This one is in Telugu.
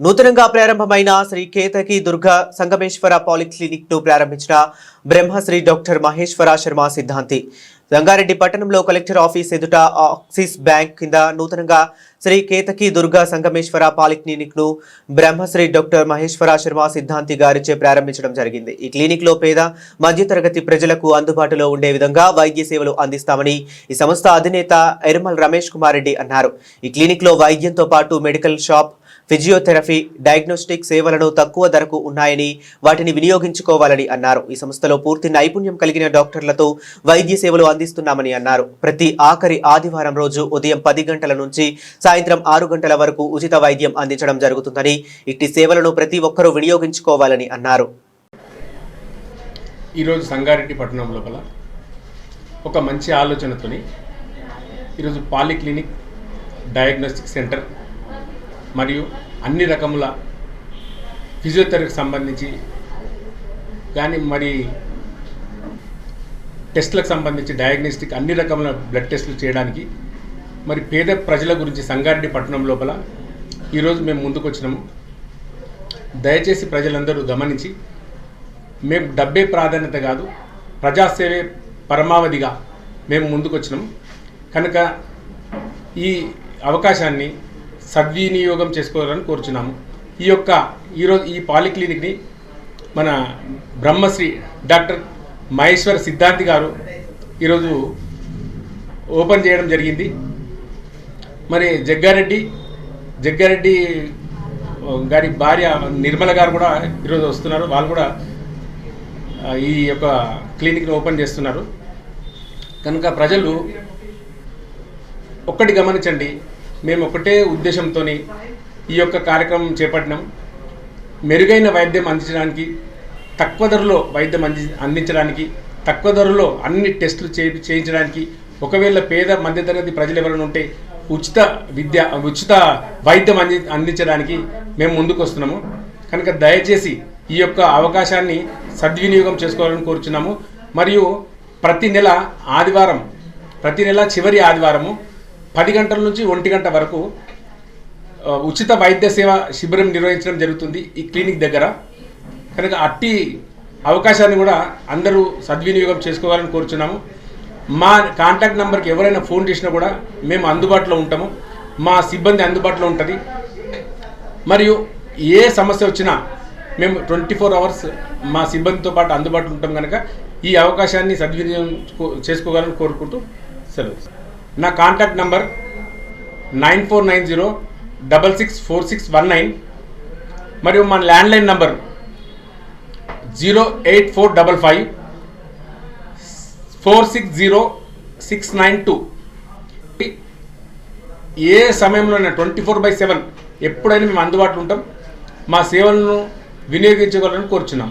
నూతనంగా ప్రారంభమైన శ్రీ కేతకి దుర్గా సంగమేశ్వర పాలిక్లినిక్ను ప్రారంభించిన బ్రహ్మశ్రీ డాక్టర్ మహేశ్వర శర్మ సిద్ధాంతి. రంగారెడ్డి పట్టణంలో కలెక్టర్ ఆఫీస్ ఎదుట ఆక్సిస్ బ్యాంక్ కింద నూతనంగా శ్రీ కేతకి దుర్గా సంగమేశ్వర పాలిక్లినిక్ను బ్రహ్మశ్రీ డాక్టర్ మహేశ్వర శర్మ సిద్ధాంతి గారిచే ప్రారంభించడం జరిగింది. ఈ క్లినిక్లో పేద మధ్యతరగతి ప్రజలకు అందుబాటులో ఉండే విధంగా వైద్య సేవలు అందిస్తామని ఈ సంస్థ అధినేత ఎరుమల్ రమేష్ కుమార్ రెడ్డి అన్నారు. ఈ క్లినిక్లో వైద్యంతో పాటు మెడికల్ షాప్ ఫిజియోథెరపీ డయాగ్నోస్టిక్ సేవలను తక్కువ ధరకు ఉన్నాయని వాటిని వినియోగించుకోవాలని అన్నారు. ఈ సంస్థలో పూర్తి నైపుణ్యం కలిగిన డాక్టర్లతో వైద్య సేవలు అందిస్తున్నామని అన్నారు. ప్రతి ఆఖరి ఆదివారం రోజు ఉదయం పది గంటల నుంచి సాయంత్రం ఆరు గంటల వరకు ఉచిత వైద్యం అందించడం జరుగుతుందని ఇట్టి సేవలను ప్రతి ఒక్కరూ వినియోగించుకోవాలని అన్నారు. ఈరోజు సంగారెడ్డి పట్టణం లోపల ఒక మంచి ఆలోచనతోని ఈరోజు పాలిక్లినిక్ డయాగ్నోస్టిక్ సెంటర్ మరియు అన్ని రకముల ఫిజియోథెరపీకి సంబంధించి కానీ మరి టెస్టులకు సంబంధించి డయాగ్నోస్టిక్ అన్ని రకముల బ్లడ్ టెస్టులు చేయడానికి మరి పేద ప్రజల గురించి సంగారెడ్డి పట్టణం లోపల ఈరోజు మేము ముందుకు వచ్చినాము. దయచేసి ప్రజలందరూ గమనించి మేము డబ్బే ప్రాధాన్యత కాదు ప్రజాసేవే పరమావధిగా మేము ముందుకు కనుక ఈ అవకాశాన్ని సద్వినియోగం చేసుకోవాలని కోరుచున్నాము. ఈ యొక్క ఈరోజు ఈ పాలిక్లినిక్ని మన బ్రహ్మశ్రీ డాక్టర్ మహేశ్వర్ సిద్ధార్థి గారు ఈరోజు ఓపెన్ చేయడం జరిగింది. మరి జగ్గారెడ్డి జగ్గారెడ్డి గారి భార్య నిర్మల గారు కూడా ఈరోజు వస్తున్నారు. వాళ్ళు కూడా ఈ యొక్క క్లినిక్ని ఓపెన్ చేస్తున్నారు. కనుక ప్రజలు ఒక్కటి గమనించండి. మేము ఒకటే ఉద్దేశంతో ఈ యొక్క కార్యక్రమం చేపట్టినాం. మెరుగైన వైద్యం అందించడానికి తక్కువ ధరలో వైద్యం అంది అందించడానికి తక్కువ ధరలో అన్ని టెస్టులు చే చేయించడానికి ఒకవేళ పేద మధ్యతరగతి ప్రజలు ఎవరైనా ఉంటే ఉచిత విద్య ఉచిత వైద్యం అంది అందించడానికి మేము ముందుకు వస్తున్నాము కనుక దయచేసి ఈ యొక్క అవకాశాన్ని సద్వినియోగం చేసుకోవాలని కోరుచున్నాము. మరియు ప్రతి నెల ఆదివారం ప్రతి నెల చివరి ఆదివారము పది గంటల నుంచి ఒంటి గంట వరకు ఉచిత వైద్య సేవ శిబిరం నిర్వహించడం జరుగుతుంది ఈ క్లినిక్ దగ్గర. కనుక అట్టి అవకాశాన్ని కూడా అందరూ సద్వినియోగం చేసుకోవాలని కోరుచున్నాము. మా కాంటాక్ట్ నెంబర్కి ఎవరైనా ఫోన్ చేసినా కూడా మేము అందుబాటులో ఉంటాము. మా సిబ్బంది అందుబాటులో ఉంటుంది. మరియు ఏ సమస్య వచ్చినా మేము ట్వంటీ ఫోర్ అవర్స్ మా సిబ్బందితో పాటు అందుబాటులో ఉంటాం కనుక ఈ అవకాశాన్ని సద్వినియోగం కో- చేసుకోవాలని కోరుకుంటూ సెలవు. నా contact number nine four nine zero double six four six one nine మరియు మన landline number zero eight four double five four six zero six nine two. ఏ సమయంలోనైనా ట్వంటీ ఫోర్ బై సెవెన్ ఎప్పుడైనా మేము అందుబాటులో ఉంటాం. మా సేవలను వినియోగించగలని కోరుచున్నాం.